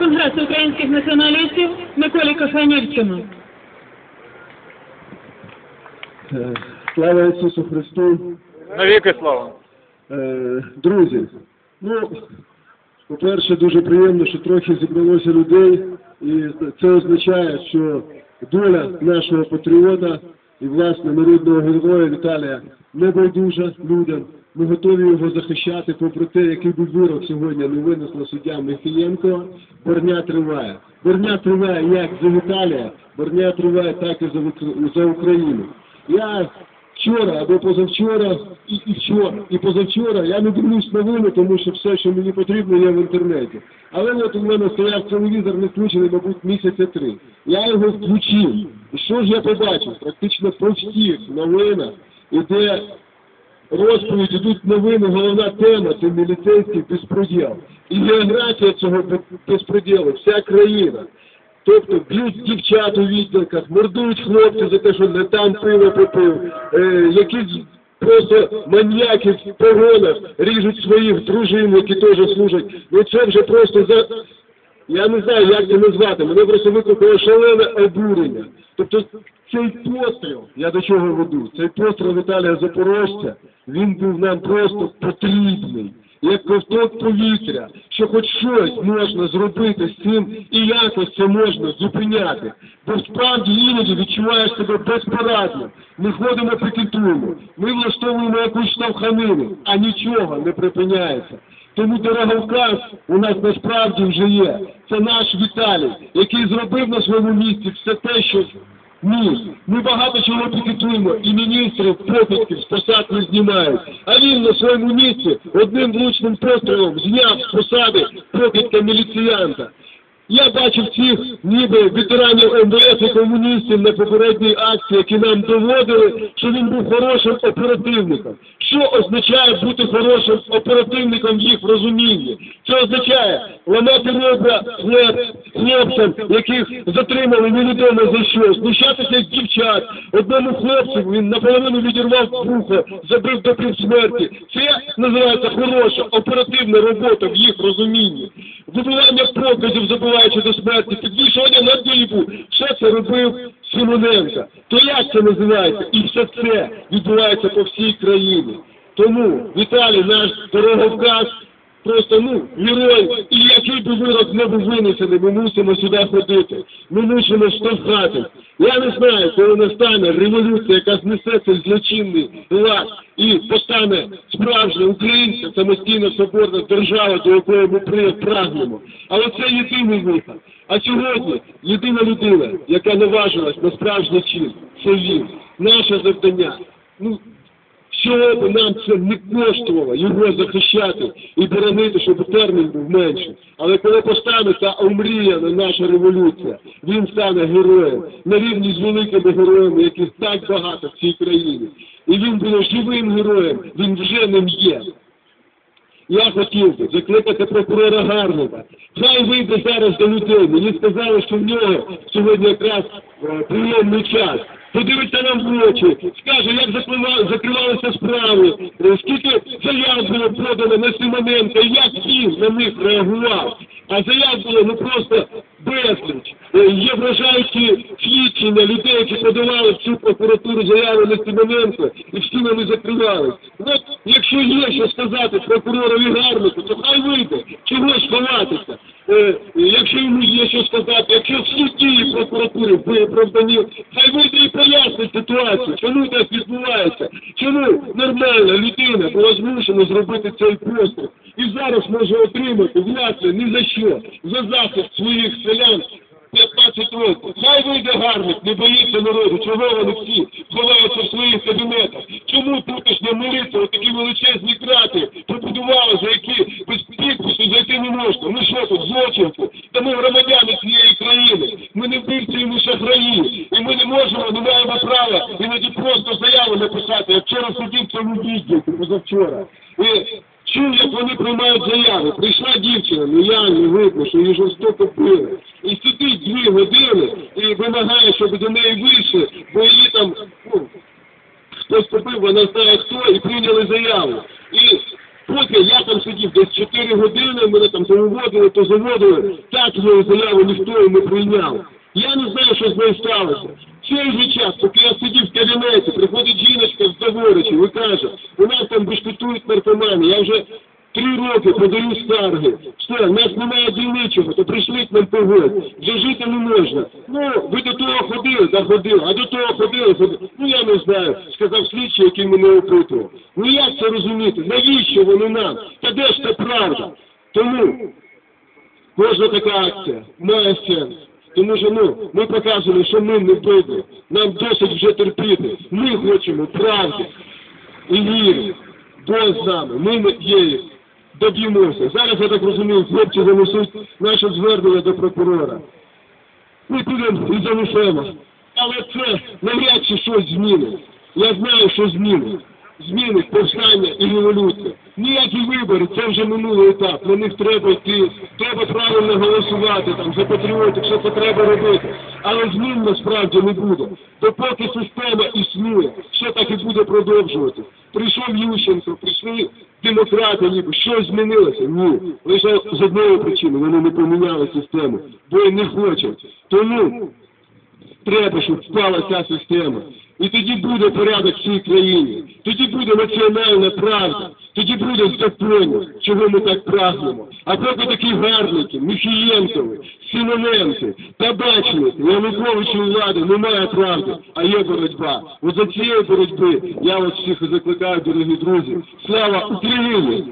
Конгресу українських націоналістів Миколі Коханівському. Е, Слава Ісусу Христу! Навіки слава. Е, Друзі, ну, по-перше, дуже приємно, що трохи зібралося людей, і це означає, що доля нашого патріота і, власне, народного героя Віталія не байдужа людям. Ми готові його захищати, попри те, який би вирок сьогодні не винесла суддя Михієнко. Борня триває. Борня триває як за Віталія, борня триває так і за, Україну. Я вчора або позавчора, і, і вчора, і позавчора я не дивлюсь новини, тому що все, що мені потрібно, є в інтернеті. Але от у мене стояв телевізор не включений, мабуть, місяця три. Я його включив. І що ж я побачив? Практично по всіх новинах іде розповідь, ідуть новини, головна тема це міліцейський безпреділ. І географія цього безпреділу, вся країна. Тобто б'ють дівчат у відділках, мордують хлопців за те, що не там пиво попив, е, якісь просто маньяки в погонах ріжуть своїх дружин, які теж служать. Ну це вже просто за. Я не знаю, як це назвати. Мене просто викликало шалене обурення. Тобто цей постріл, я до чого веду, цей постріл Віталія Запорожця, він був нам просто потрібний. Як ковток повітря, що хоч щось можна зробити з цим і якось це можна зупиняти. Бо справді іноді відчуваєш себе безпорадним. Ми ходимо пікетуємо, ми влаштовуємо якусь штовханину, а нічого не припиняється. Тому дороговказ у нас насправді вже є. Це наш Віталій, який зробив на своєму місці все те, що міг. Ми багато чого пікетуємо, і міністрів покидьків з посад не знімають. А він на своєму місці одним влучним пострілом зняв з посади покидька міліціянта. Я бачив цих ніби ветеранів МВС і комуністів на попередній акції, які нам доводили, що він був хорошим оперативником. Що означає бути хорошим оперативником в їх розумінні? Це означає ламати хлеб, хлопцям, яких затримали невідомо за що, знущатися з дівчат. Одному хлопцю він наполовину відірвав вухо, забив до півсмерті. Це називається хороша оперативна робота в їх розумінні. Вибивання показів, забиваючи до смерті, підвішування на дибу. Все це робив Симоненко. То як це називається? І все це відбувається по всій країні. Тому Віталій, наш дороговказ, просто ну герой, і який би вирок не був винесений, ми мусимо сюди ходити. Ми мусимо штовхати. Я не знаю, коли настане революція, яка знесе цей злочинний лад і постане справжня українська самостійна соборна держава, до якої ми прагнемо. Але це єдиний вихід. А сьогодні єдина людина, яка наважилась на справжній чин, це він. Наше завдання. Ну, що б нам це не коштувало його захищати і боронити, щоб термін був менший. Але коли постане та омріяна наша революція, він стане героєм на рівні з великими героями, яких так багато в цій країні. І він буде живим героєм, він вже ним є. Я хотів би закликати прокурора Гарнова. Хай вийде зараз до людей. Мені сказали, що в нього сьогодні якраз е, прийомний час. Подивиться нам в очі, скаже, як закривалися справи, е, скільки заяв було подано на Симоненка, і як він на них реагував. А заяв було ну просто безліч. Е, Є вражаючі свідчення людей, які подавали в цю прокуратуру заяви на Симоненко, і всі вони закривались. От якщо є що сказати прокуророві Гарнику, то хай вийде. Чого ж ховатися? Е, якщо йому є що сказати, якщо всі дії прокуратури виправдані, хай вийде і пояснить ситуацію, чому так відбувається, чому нормальна людина була змушена зробити цей постріл і зараз може отримати власне ні за що, за захист своїх селян 15 років. Хай вийде гарник, не боїться народу. Чого вони всі ховаються в своїх кабінетах? Чому тутешня милиця, такі величезні крати побудували, за які без підпису зайти не можна? Ми що тут, злочинці? Та ми громадяни цієї країни. Ми не вбивці, і ми шахраї. І ми не можемо, не маємо права іноді просто заяву написати. Я вчора сидів в цьому відділку, позавчора. І Чув, як вони приймають заяви. Прийшла дівчина, ну я не видно, що її жорстоко били. І сидить дві години і вимагає, щоб до неї вийшли, бо її там ну, хтось побив, вона знає хто, і прийняли заяву. І поки я там сидів десь 4 години, мене там то виводили, то заводили, так мою заяву ніхто не прийняв. Я не знаю, що з нею сталося. Цей же час, поки я сидів в кабінеті, приходить жіночка з Заворичів і каже, у нас там бешкетують наркомани, я вже три роки подаю скарги. Все, в нас немає дільничого, то прийшли нам погодь. Вже жити не можна. Ну, ви до того ходили, да ходили, а до того ходили, ходили. Ну я не знаю, сказав слідчий, який мене опитував. Ну як це розуміти? Навіщо вони нам? Та де ж це правда? Тому кожна така акція має сенс. Тому що ну, ми показуємо, що ми не бидло. Нам досить вже терпіти. Ми хочемо правди і віри. Бог з нами, ми є доб'ємося. Зараз, я так розумію, хлопці занесуть наше звернення до прокурора. Ми підемо і занесемо. Але це навряд чи щось змінить. Я знаю, що змінить. Змінить повстання і революція. Ніякі вибори, це вже минулий етап. На них треба йти, треба правильно голосувати там за патріотів, що це треба робити. Але змін насправді не буде. Допоки система існує, все так і буде продовжувати. Прийшов Ющенко, прийшли демократи, ніби щось змінилося. Ні. Лише з одної причини вони не поміняли систему, бо не хочуть. Тому треба, щоб впала ця система. І тоді буде порядок в цій країні. Тоді буде національна правда. Тоді буде закони, чого ми так прагнемо. А поки такі гарники, Міхієнкови, Симоненки, Табачники, Януковичі влади немає правди, а є боротьба. От за цієї боротьби я вас всіх закликаю, дорогі друзі. Слава Україні!